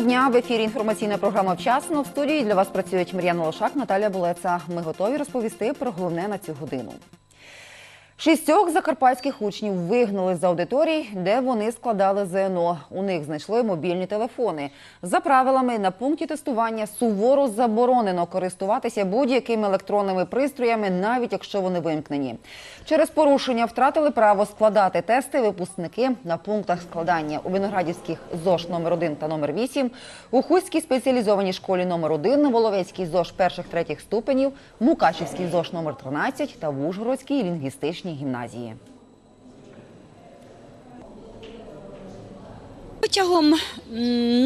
Дня! В ефірі інформаційна програма «Вчасно». В студії для вас працюють Мар'яна Лошак, Наталя Булеца. Ми готові розповісти про головне на цю годину. Шістьох закарпатських учнів вигнали з аудиторій, де вони складали ЗНО. У них знайшли мобільні телефони. За правилами на пункті тестування суворо заборонено користуватися будь-якими електронними пристроями, навіть якщо вони вимкнені. Через порушення втратили право складати тести випускники на пунктах складання у Виноградівських ЗОЖ номер 1 та номер 8, у Хуській спеціалізованій школі номер 1, Воловецькій ЗОЖ перших-третіх ступенів, Мукачівській ЗОЖ номер 13 та в Ужгородській лінгвістичній гімназії. Протягом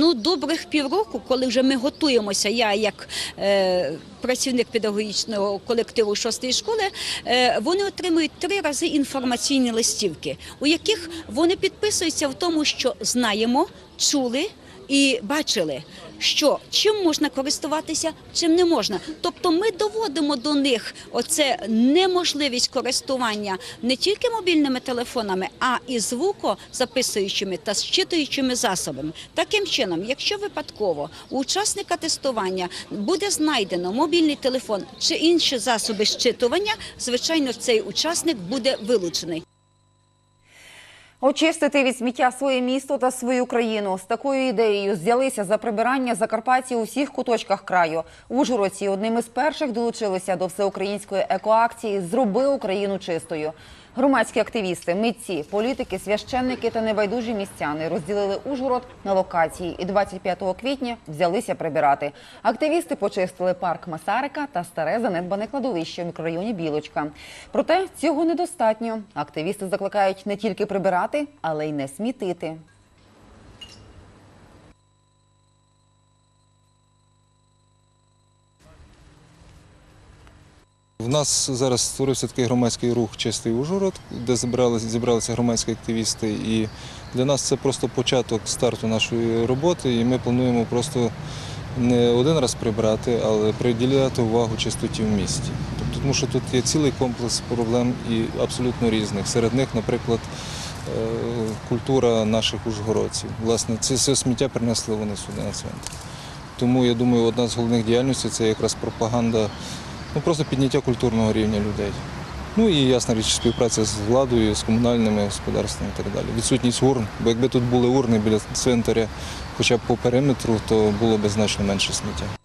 ну, добрих півроку, коли вже ми готуємося, я як е, працівник педагогічного колективу шостої школи, е, вони отримують три рази інформаційні листівки, у яких вони підписуються в тому, що знаємо, чули. І бачили, що чим можна користуватися, чим не можна. Тобто ми доводимо до них оце неможливість користування не тільки мобільними телефонами, а і звукозаписуючими та зчитуючими засобами. Таким чином, якщо випадково у учасника тестування буде знайдено мобільний телефон чи інші засоби зчитування, звичайно, цей учасник буде вилучений. Очистити від сміття своє місто та свою країну. З такою ідеєю взялися за прибирання Закарпатті у всіх куточках краю. Ужгородці одним із перших долучилися до всеукраїнської екоакції Зроби Україну чистою. Громадські активісти, митці, політики, священники та небайдужі містяни розділили Ужгород на локації і 25 квітня взялися прибирати. Активісти почистили парк Масарика та старе занедбане кладовище в мікрорайоні Білочка. Проте цього недостатньо. Активісти закликають не тільки прибирати, але й не смітити. В нас зараз створився такий громадський рух Чистий Ужгород, де зібралися, зібралися громадські активісти. І для нас це просто початок старту нашої роботи. І ми плануємо просто не один раз прибрати, але приділяти увагу чистоті в місті. Тобто, тому що тут є цілий комплекс проблем і абсолютно різних. Серед них, наприклад, е, культура наших ужгородців. Власне, це все сміття принесли вони сюди на центр. Тому я думаю, одна з головних діяльностей це якраз пропаганда, ну просто підняття культурного рівня людей. Ну і ясна річ, співпраця з владою, з комунальними господарствами і так далі. Відсутність урн, бо якби тут були урни біля цвинтаря, хоча б по периметру, то було б значно менше сміття.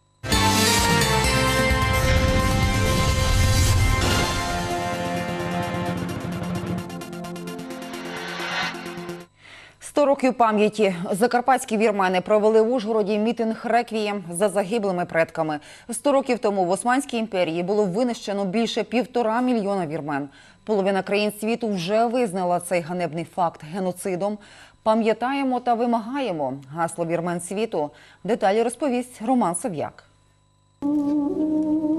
Сто років пам'яті закарпатські вірмени провели в Ужгороді мітинг реквієм за загиблими предками. Сто років тому в Османській імперії було винищено більше півтора мільйона вірмен. Половина країн світу вже визнала цей ганебний факт геноцидом. Пам'ятаємо та вимагаємо гасло вірмен світу. Деталі розповість Роман Сов'як.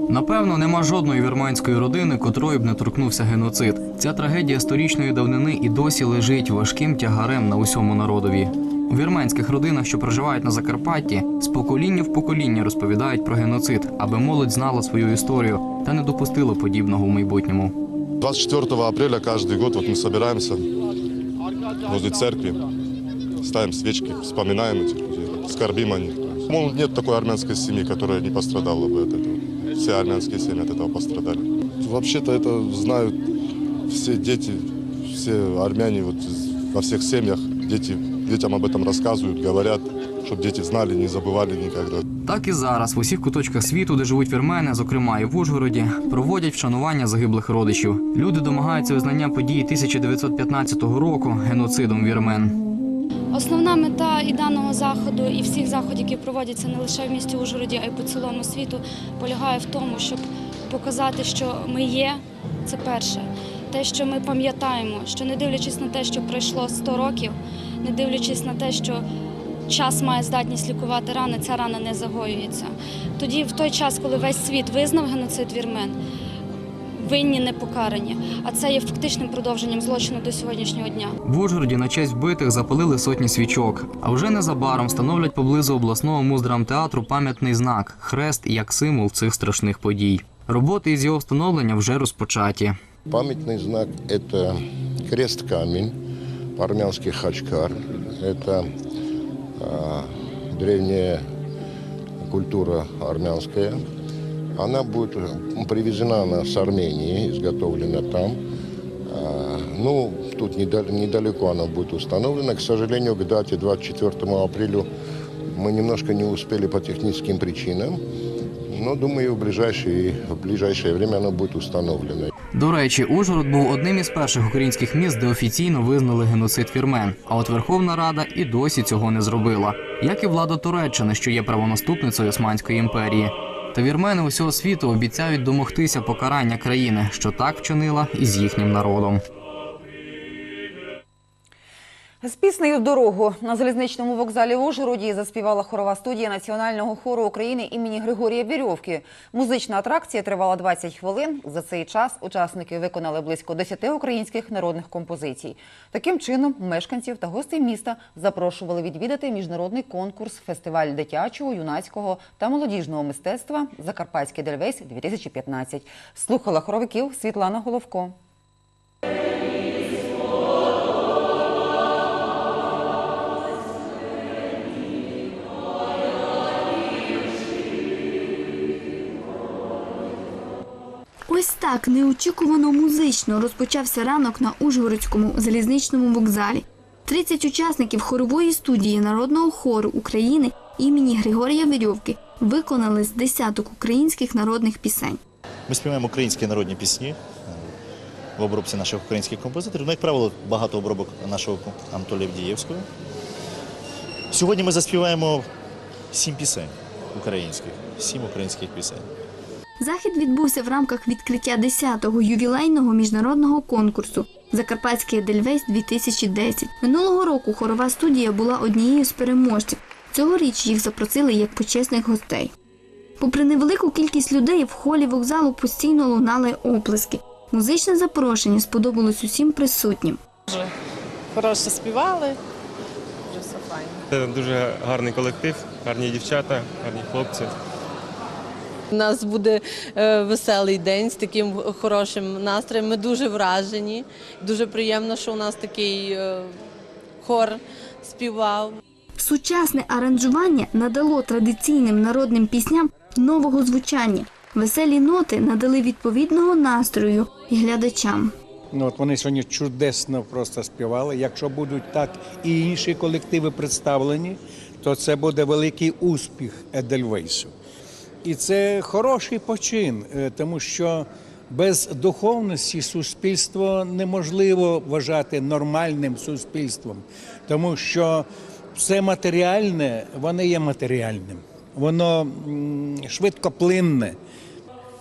Напевно, нема жодної вірменської родини, котрої б не торкнувся геноцид. Ця трагедія сторічної давнини і досі лежить важким тягарем на усьому народові. У вірменських родинах, що проживають на Закарпатті, з покоління в покоління розповідають про геноцид, аби молодь знала свою історію та не допустила подібного в майбутньому. 24 апреля каждый год вот мы собираемся возле церкви, ставим свечки, вспоминаем этих людей, скорбим о них. Мол, нет такой армянской семьи, которая не пострадала бы от этого. Все армянские семьи от этого пострадали. Вообще-то это знают все дети, все армяне вот из- во всех семьях. Дети, детям об этом рассказывают, говорят, чтобы дети знали, не забывали никогда. Так і зараз в усіх куточках світу, де живуть вірмени, зокрема і в Ужгороді, проводять вшанування загиблих родичів. Люди домагаються визнання події 1915 року геноцидом вірмен. Основна мета і даного заходу, і всіх заходів, які проводяться не лише в місті Ужгороді, а й по цілому світу, полягає в тому, щоб показати, що ми є. Це перше. Те, що ми пам'ятаємо, що не дивлячись на те, що пройшло 100 років, не дивлячись на те, що час має здатність лікувати рани, ця рана не загоюється. Тоді, в той час, коли весь світ визнав геноцид вірмен, винні не покарані. А це є фактичним продовженням злочину до сьогоднішнього дня. В Ужгороді на честь вбитих запалили сотні свічок. А вже незабаром встановлять поблизу обласного муздрамтеатру пам'ятний знак хрест як символ цих страшних подій. Роботи із його встановлення вже розпочаті. Памятный знак – это крест-камень, по-армянски хачкар. Это а, древняя культура армянская. Она будет э, привезена она с Армении, изготовлена там. Ну, тут недал- недалеко она будет установлена. К сожалению, к дате 24 апреля мы немножко не успели по техническим причинам. Но, думаю, в ближайшее, в ближайшее время она будет установлена. До речі, Ужгород був одним із перших українських міст, де офіційно визнали геноцид вірмен. А от Верховна Рада і досі цього не зробила, як і влада Туреччини, що є правонаступницею Османської імперії. Та вірмени усього світу обіцяють домогтися покарання країни, що так вчинила із їхнім народом. З піснею дорогу на залізничному вокзалі в Ужгороді заспівала хорова студія Національного хору України імені Григорія Вірьовки. Музична атракція тривала 20 хвилин. За цей час учасники виконали близько 10 українських народних композицій. Таким чином, мешканців та гостей міста запрошували відвідати міжнародний конкурс фестиваль дитячого, юнацького та молодіжного мистецтва Закарпатський Дельвейс 2015. Слухала хоровиків Світлана Головко. Ось так неочікувано музично розпочався ранок на Ужгородському залізничному вокзалі. 30 учасників хорової студії Народного хору України імені Григорія Вірьовки виконали з десяток українських народних пісень. Ми співаємо українські народні пісні е, в обробці наших українських композиторів. Ну, як правило, багато обробок нашого Анатолія Вдієвського. Сьогодні ми заспіваємо сім пісень українських, сім українських пісень. Захід відбувся в рамках відкриття 10-го ювілейного міжнародного конкурсу Закарпатський Едельвейс 2010. Минулого року хорова студія була однією з переможців. Цьогоріч їх запросили як почесних гостей. Попри невелику кількість людей, в холі вокзалу постійно лунали оплески. Музичне запрошення сподобалось усім присутнім. хороше співали. Дуже все файно. Це дуже гарний колектив, гарні дівчата, гарні хлопці. У нас буде е, веселий день з таким хорошим настроєм. Ми дуже вражені. Дуже приємно, що у нас такий е, хор співав. Сучасне аранжування надало традиційним народним пісням нового звучання. Веселі ноти надали відповідного настрою і глядачам. Ну, от вони сьогодні чудесно просто співали. Якщо будуть так і інші колективи представлені, то це буде великий успіх Едельвейсу. І це хороший почин, е, тому що без духовності суспільство неможливо вважати нормальним суспільством, тому що все матеріальне, воно є матеріальним, воно швидкоплинне.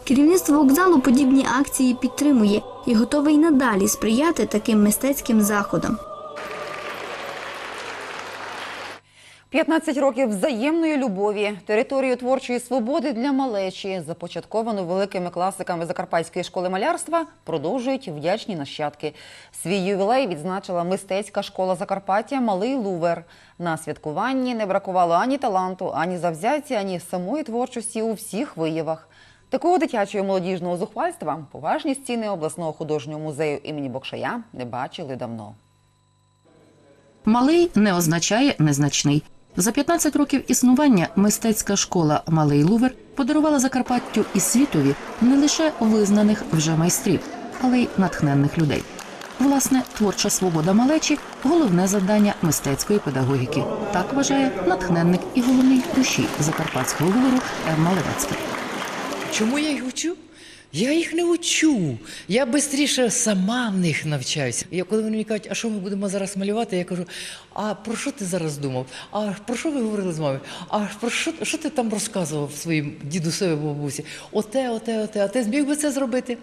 Керівництво вокзалу подібні акції підтримує і готове й надалі сприяти таким мистецьким заходам. 15 років взаємної любові, територію творчої свободи для малечі, започатковану великими класиками Закарпатської школи малярства, продовжують вдячні нащадки. Свій ювілей відзначила мистецька школа Закарпаття Малий Лувер. На святкуванні не бракувало ані таланту, ані завзяття, ані самої творчості у всіх виявах. Такого дитячого молодіжного зухвальства поважні стіни обласного художнього музею імені Бокшая не бачили давно. Малий не означає незначний. За 15 років існування мистецька школа Малий Лувер подарувала Закарпаттю і світові не лише визнаних вже майстрів, але й натхненних людей. Власне, творча свобода малечі головне завдання мистецької педагогіки. Так вважає натхненник і головний душі закарпатського луверу Емма Левецька. Чому я їх учу? Я їх не учу. Я швидше сама в них навчаюся. І коли вони мені кажуть, а що ми будемо зараз малювати, я кажу: а про що ти зараз думав? А про що ви говорили з мамою? А про що, що ти там розказував своїм дідусеві бабусі? Оте, оте, оте, а ти зміг би це зробити?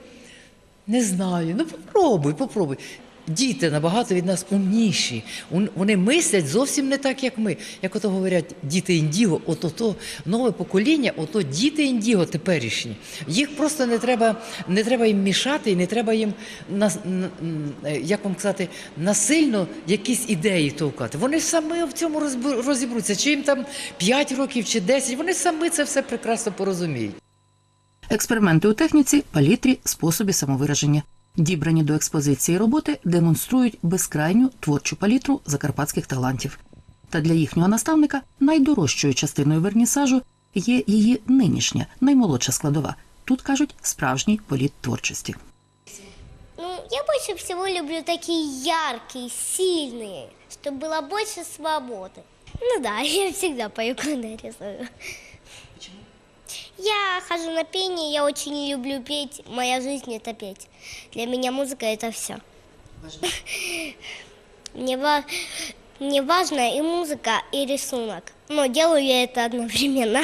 Не знаю. Ну попробуй, попробуй. Діти набагато від нас умніші. Вони мислять зовсім не так, як ми. Як ото говорять діти індіго, ото то нове покоління, ото діти індіго теперішні. Їх просто не треба, не треба їм мішати, і не треба їм як вам сказати, насильно якісь ідеї товкати. Вони самі в цьому розібруться. Чи їм там 5 років чи 10, вони самі це все прекрасно порозуміють. Експерименти у техніці, палітрі, способі самовираження. Дібрані до експозиції роботи демонструють безкрайню творчу палітру закарпатських талантів. Та для їхнього наставника найдорожчою частиною вернісажу є її нинішня, наймолодша складова. Тут кажуть справжній політ творчості. Ну, я больше всего люблю такие яркие, сильные, чтобы было больше свободы. Ну да, я всегда пою, когда рисую. Почему? Я хожу на пение, я очень люблю петь. Моя жизнь это петь. Для меня музыка это все. Мне, ва- мне важно и музыка, и рисунок. Но делаю я это одновременно.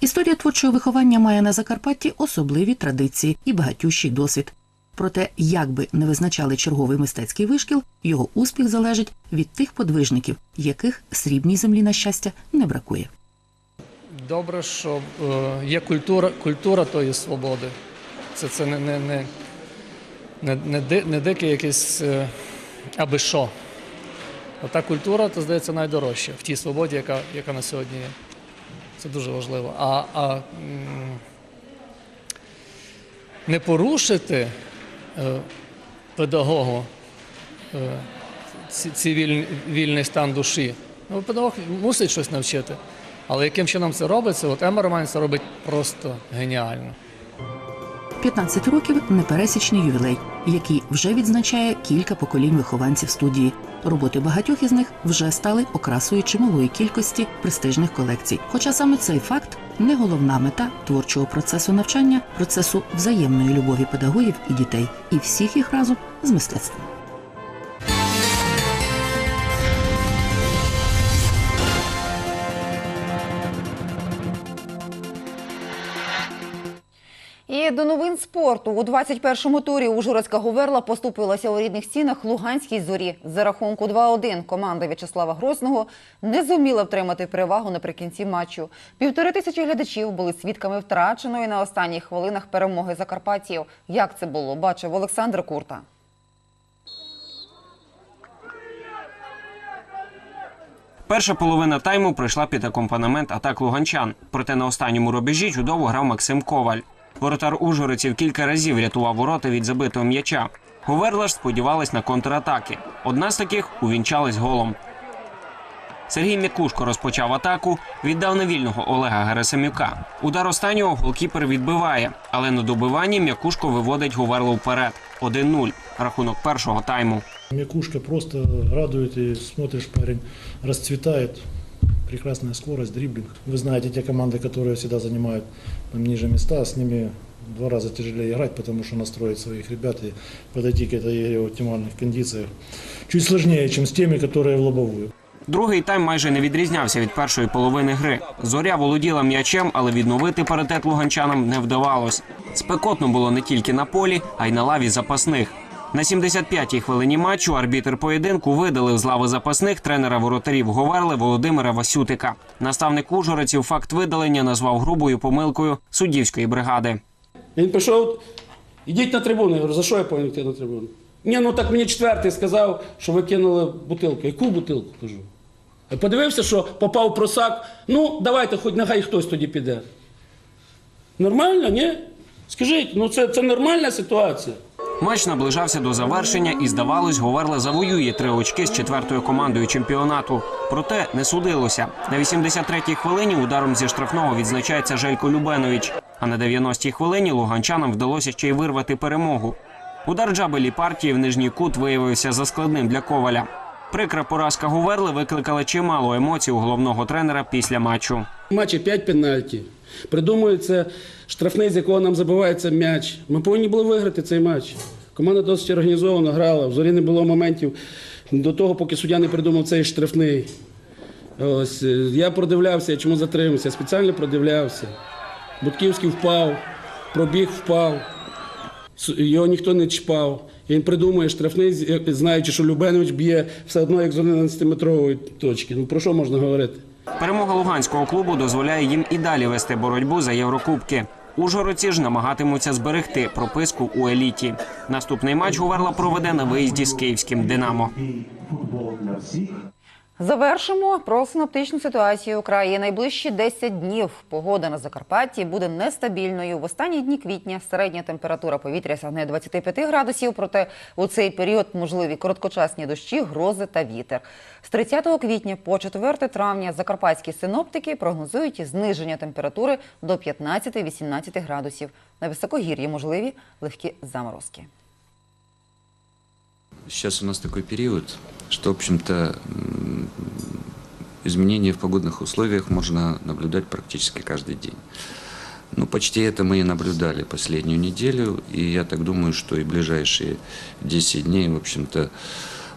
Історія творчого виховання має на Закарпатті особливі традиції і багатющий досвід. Проте, як би не визначали черговий мистецький вишкіл, його успіх залежить від тих подвижників, яких срібній землі на щастя не бракує. Добре, що е, є культура, культура тої свободи. Це, це не, не, не, не, не, ди- не дике якесь е, аби що. Ота культура, то здається, найдорожча в тій свободі, яка, яка на сьогодні є. Це дуже важливо. А, а не порушити е, педагогу ці вільний стан душі. Ну, педагог мусить щось навчити. Але яким чином це робиться? От Ема Роман робить просто геніально. 15 років непересічний ювілей, який вже відзначає кілька поколінь вихованців студії. Роботи багатьох із них вже стали окрасою чималої кількості престижних колекцій. Хоча саме цей факт не головна мета творчого процесу навчання, процесу взаємної любові педагогів і дітей, і всіх їх разом з мистецтвом. Спорту у 21-му турі Ужгородська Говерла поступилася у рідних стінах Луганській зорі. За рахунку 2-1 команда В'ячеслава Грозного не зуміла втримати перевагу наприкінці матчу. Півтори тисячі глядачів були свідками втраченої на останніх хвилинах перемоги Закарпатів. Як це було, бачив Олександр Курта. Перша половина тайму пройшла під акомпанемент атак луганчан. Проте на останньому рубежі чудово грав Максим Коваль. Воротар Ужгородців кілька разів рятував ворота від забитого м'яча. Говерла ж сподівалась на контратаки. Одна з таких увінчалась голом. Сергій Мякушко розпочав атаку, віддав на вільного Олега Герасимюка. Удар останнього голкіпер відбиває, але на добиванні Мякушко виводить Говерлу вперед. 1-0. Рахунок першого тайму. Мякушка просто радует и смотришь, парень расцветает Прекрасная скорость, дриблинг. Вы знаете, те команды, которые всегда занимают там, ниже места, с ними в два раза тяжелее играть, потому что настроить своих ребят и подойти к этой игре в оптимальных кондициях чуть сложнее, чем с теми, которые в лобовую. Другий тайм майже не відрізнявся від першої половини гри. Зоря володіла м'ячем, але відновити паритет луганчанам не вдавалось. Спекотно було не тільки на полі, а й на лаві запасних. На 75-й хвилині матчу арбітр поєдинку видалив з лави запасних тренера воротарів Говерли Володимира Васютика. Наставник ужгородців факт видалення назвав грубою помилкою суддівської бригади. Він пішов, ідіть на трибуну. Я говорю, за що я повинен йти на трибуну? Ні, ну так мені четвертий сказав, що ви кинули бутилку. Яку бутилку кажу? Я подивився, що попав просак. Ну, давайте, хоч нехай хтось тоді піде. Нормально, ні? Скажіть, ну це, це нормальна ситуація. Матч наближався до завершення і, здавалось, Говерла завоює три очки з четвертою командою чемпіонату. Проте не судилося. На 83-й хвилині ударом зі штрафного відзначається Желько Любенович. А на 90-й хвилині луганчанам вдалося ще й вирвати перемогу. Удар джабелі партії в нижній кут виявився заскладним для коваля. Прикра поразка Говерли викликала чимало емоцій у головного тренера після матчу. В матчі 5 пенальті. Придумується штрафний, з якого нам забивається м'яч. Ми повинні були виграти цей матч. Команда досить організовано грала. В зорі не було моментів до того, поки суддя не придумав цей штрафний. Ось, е, я продивлявся, я чому затримався, спеціально продивлявся. Будківський впав, пробіг впав, його ніхто не чіпав. Він придумує штрафний, як- знаючи, що Любенович б'є все одно як з 11-метрової точки. Ну про що можна говорити? Перемога луганського клубу дозволяє їм і далі вести боротьбу за Єврокубки. Ужгородці ж намагатимуться зберегти прописку у еліті. Наступний матч Гуверла проведе на виїзді з київським Динамо. Завершимо про синоптичну ситуацію краї. Найближчі 10 днів погода на Закарпатті буде нестабільною. В останні дні квітня середня температура повітря сягне 25 градусів, проте у цей період можливі короткочасні дощі, грози та вітер. З 30 квітня по 4 травня закарпатські синоптики прогнозують зниження температури до 15-18 градусів. На високогір'ї можливі легкі заморозки. Сейчас у нас такой период, что, в общем-то, изменения в погодных условиях можно наблюдать практически каждый день. Ну, почти это мы и наблюдали последнюю неделю, и я так думаю, что и ближайшие 10 дней, в общем-то,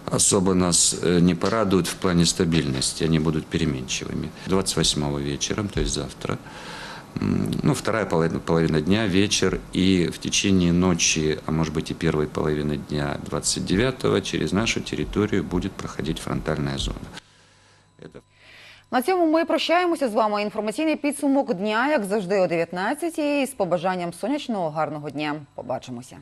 особо нас э, не порадуют в плане стабильности, они будут переменчивыми. 28 вечером, то есть завтра, ну, вторая половина, половина дня, вечер, и в течение ночи, а может быть и первой половины дня 29-го через нашу территорию будет проходить фронтальная зона. На цьому ми прощаємося з вами. Інформаційний підсумок дня, як завжди, о 19 з побажанням сонячного гарного дня. Побачимося.